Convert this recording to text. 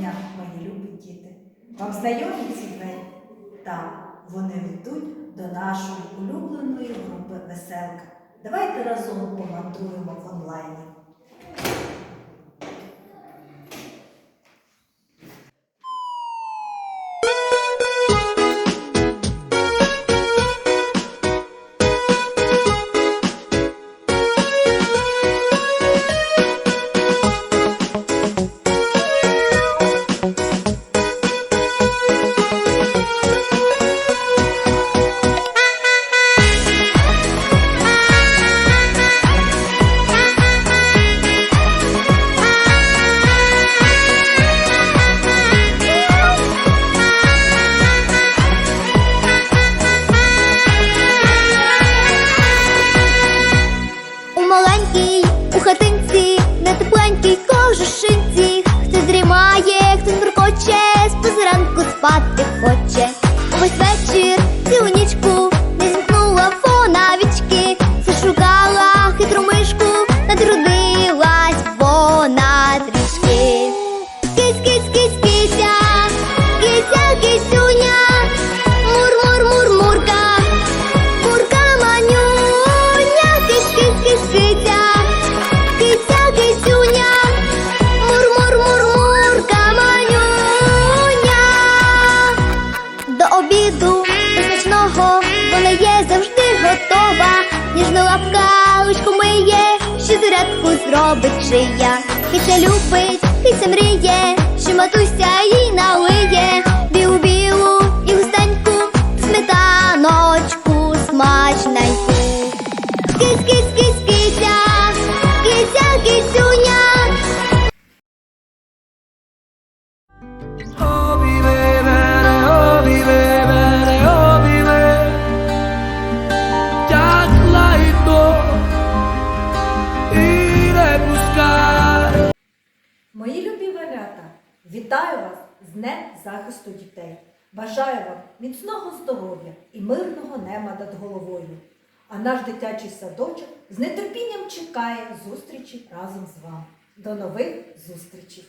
дня, мої любі діти. Вам знайомі ці двері? Так, вони ведуть до нашої улюбленої групи Веселка. Давайте разом помандруємо кожушинці, хто дрімає, хто муркоче, з спати хоче. Увесь вечір, зробить шия. Киця любить, киця мріє, що матуся їй налиє. Мої любі варята, вітаю вас з Днем захисту дітей. Бажаю вам міцного здоров'я і мирного неба над головою. А наш дитячий садочок з нетерпінням чекає зустрічі разом з вами. До нових зустрічей!